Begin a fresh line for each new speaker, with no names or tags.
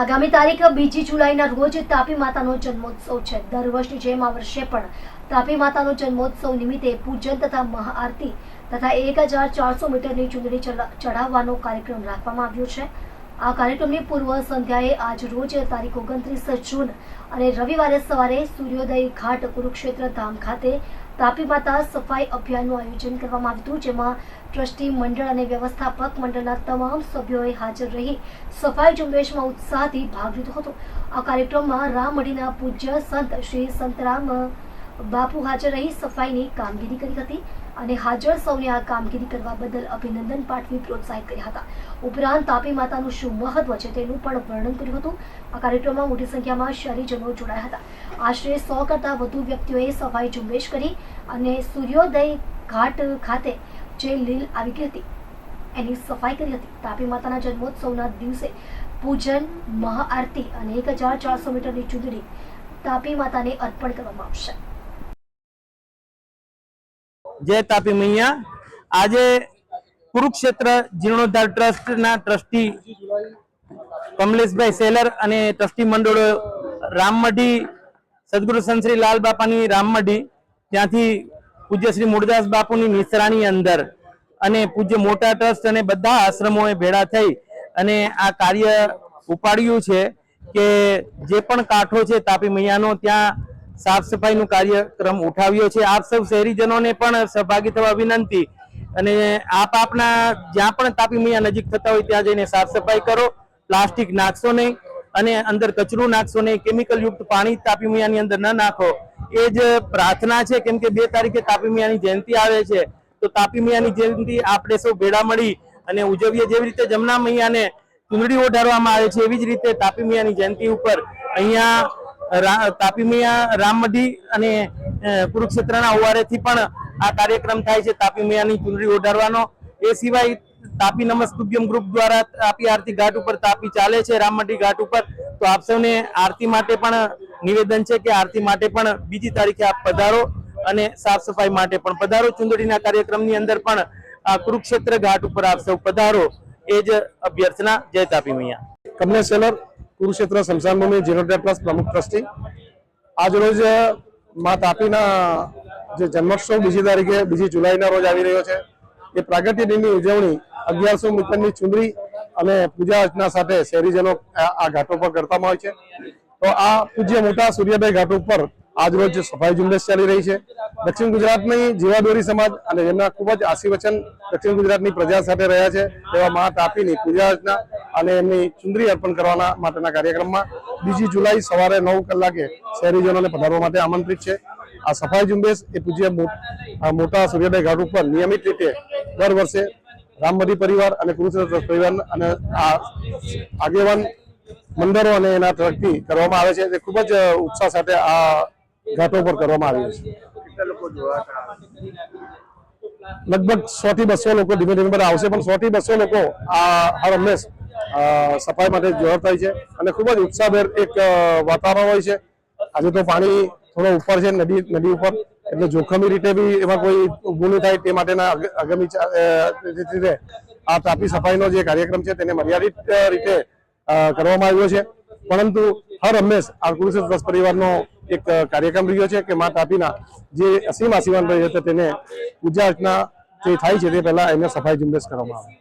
આગામી તારીખ બીજી જુલાઈના રોજ તાપી માતાનો જન્મોત્સવ છે. દર વર્ષની જેમ આ વર્ષે પણ તાપી માતાનો જન્મોત્સવ નિમિત્તે પૂજન તથા મહાઆરતી તથા એક હજાર ચારસો મીટરની ચૂંટણી ચડાવવાનો કાર્યક્રમ રાખવામાં આવ્યો છે. આ કાર્યક્રમની પૂર્વ સંધ્યાએ આજ રોજ તારીખ ઓગણત્રીસ જૂન અને રવિવારે સવારે સૂર્યોદય ઘાટ કુરુક્ષેત્ર ધામ ખાતે તાપી માતા સફાઈ અભિયાનનું આયોજન કરવામાં આવ્યું હતું, જેમાં ટ્રસ્ટી મંડળ અને વ્યવસ્થાપક મંડળના તમામ સભ્યોએ હાજર રહી સફાઈ ઝુંબેશમાં ઉત્સાહથી ભાગ લીધો હતો. આ કાર્યક્રમમાં રામડીના પૂજ્ય સંત શ્રી સંતરામ બાપુ હાજર રહી સફાઈની કામગીરી કરી હતી. અને હાજર સૌને આ કામગીરી કરવા બદલ અભિનંદન પાઠવી પ્રોત્સાહિત કર્યા હતા. ઉપરાંત તાપી માતાનું શું મહત્વ છે તેનું પણ વર્ણન કર્યું હતું. આ કાર્યક્રમમાં મોટી સંખ્યામાં શહેરીજનો જોડાયા હતા. આશરે સો કરતાં વધુ વ્યક્તિઓએ સફાઈ ઝુંબેશ કરી અને સૂર્યોદય ઘાટ ખાતે જે લીલ આવી ગઈ હતી, એની સફાઈ કરી હતી. તાપી માતાના જન્મોત્સવના દિવસે પૂજન, મહાઆરતી અને એક હજાર ચારસો મીટરની ચૂંટણી તાપી માતાને અર્પણ કરવામાં આવશે.
જય તાપી મૈયા. આજે કુરુક્ષેત્ર જીર્ણોદ્ધાર ટ્રસ્ટના ટ્રસ્ટી કમલેશભાઈ સેલર અને ટ્રસ્ટી મંડળો રામમઢી, સદગુરુ સંત લાલ બાપાની રામમઢી, ત્યાંથી પૂજ્ય શ્રી મૂળદાસ બાપુની નિસરાણી અંદર અને પૂજ્ય મોટા ટ્રસ્ટ અને બધા આશ્રમોએ ભેળા થઈ અને આ કાર્ય ઉપાડ્યું છે કે જે પણ કાંઠો છે તાપી મૈયાનો, ત્યાં સાફ સફાઈનું કાર્યક્રમ ઉઠાવ્યો છે. આપ સૌ શહેરીજનોને પણ સહભાગી થવા વિનંતી અને આપ આપના જ્યાં પણ તાપી મૈયા નજીક થતા હોય ત્યાં જઈને સાફ સફાઈ કરો. પ્લાસ્ટિક નાખશો નહીં અને અંદર કચરું નાખશો નહીં. કેમિકલ યુક્ત પાણી તાપી મૈયાની અંદર ન નાખો. એ જ પ્રાર્થના છે. કેમ કે બે તારીખે તાપી મૈયાની જયંતિ આવે છે. તો તાપી મૈયાની જયંતિ આપણે સૌ ભેળા મળી અને ઉજવીએ જેવી રીતે જમના મૈયાને ચૂંદડી ઓઢાડવામાં આવે છે, એવી જ રીતે તાપી મૈયાની જયંતિ ઉપર અહીંયા તાપી મૈયા રામમઢી અને કુરુક્ષેત્રના ઓવારેથી પણ આ કાર્યક્રમ થાય છે તાપી મૈયાની ચૂંદડી ઓઢારવાનો. એ સિવાય તાપી નમસ્તુભ્યમ ગ્રુપ દ્વારા તાપી આરતી ઘાટ ઉપર તાપી ચાલે છે રામમઢી ઘાટ ઉપર. તો આપ સૌને આરતી માટે પણ નિવેદન છે કે આરતી માટે પણ બીજી તારીખે આપ પધારો અને સાફ સફાઈ માટે પણ પધારો. ચુંદડીના કાર્યક્રમની અંદર પણ આ કુરુક્ષેત્ર ઘાટ ઉપર આપ સૌ પધારો. એ જ અભ્યર્થના. જય તાપી મૈયા.
કમલેશ સેલર કુરુક્ષેત્ર સ્મશાન ભૂમિ જીર્ણોદ્ધાર ટ્રસ્ટ પ્રમુખ ટ્રસ્ટી. આજરોજ મા તાપીના, જે જન્મોત્સવ બીજી તારીખે, બીજી જુલાઈના રોજ આવી રહ્યો છે. એ પ્રાગટ્ય દિનની ઉજવણી અગિયારસો મીટરની ચુંદડી અને પૂજા અર્ચના સાથે શહેરીજનો આ ઘાટો પર કરતામાં હોય છે. તો આ પૂજ્ય મોટા સૂર્યોદય ઘાટ ઉપર આજરોજ સફાઈ ઝુંબેશ ચાલી રહી છે. દક્ષિણ ગુજરાતની જીવાદોરી સમાજ અને જેમના ખૂબ જ આશીર્વચન દક્ષિણ ગુજરાતની પ્રજા સાથે રહ્યા છે, તેવા મા તાપીની પૂજા અર્ચના અને એમની ચુંદરી અર્પણ કરવાના માટેના કાર્યક્રમમાં બીજી જુલાઈ સવારે નવ કલાકે શહેરીજનોને પધારવા માટે આમંત્રિત છે. આ સફાઈ ઝુંબેશ એ પૂજ્ય મોટા સૂર્યોદય ઘાટ ઉપર નિયમિત રીતે દર વર્ષે રામમઢી પરિવાર અને કુરુક્ષેત્ર પરિવાર અને આ આગેવાન મંદિરો અને એના તરફથી કરવામાં આવે છે. તે ખૂબ જ ઉત્સાહ સાથે આ ઘાટો પર કરવામાં આવ્યું છે. લગભગ સો થી બસો લોકો ધીમે ધીમે બધા આવશે પણ સો થી બસો લોકો આ હર હંમેશ સફાઈ માટે જોર થાય છે અને ખૂબ જ ઉત્સાહભેર એક વાતાવરણ હોય છે. આજે તો પાણી થોડો ઉપર છે, નદી નદી ઉપર. એટલે જોખમી રીતે બી એમાં કોઈ ઊભું નહીં થાય તે માટેના આગામી રીતે આ તાપી સફાઈનો જે કાર્યક્રમ છે તેને મર્યાદિત રીતે કરવામાં આવ્યો છે. પરંતુ હર હંમેશ આ કુરુક્ષેત્ર ટ્રસ્ટ પરિવારનો એક કાર્યક્રમ રહ્યો છે કે મા તાપીના જે અસીમ આશીર્વાદ રહી છે તેને પૂજા અર્ચના જે થાય છે તે પહેલા એને સફાઈ ઝુંબેશ કરવામાં આવે.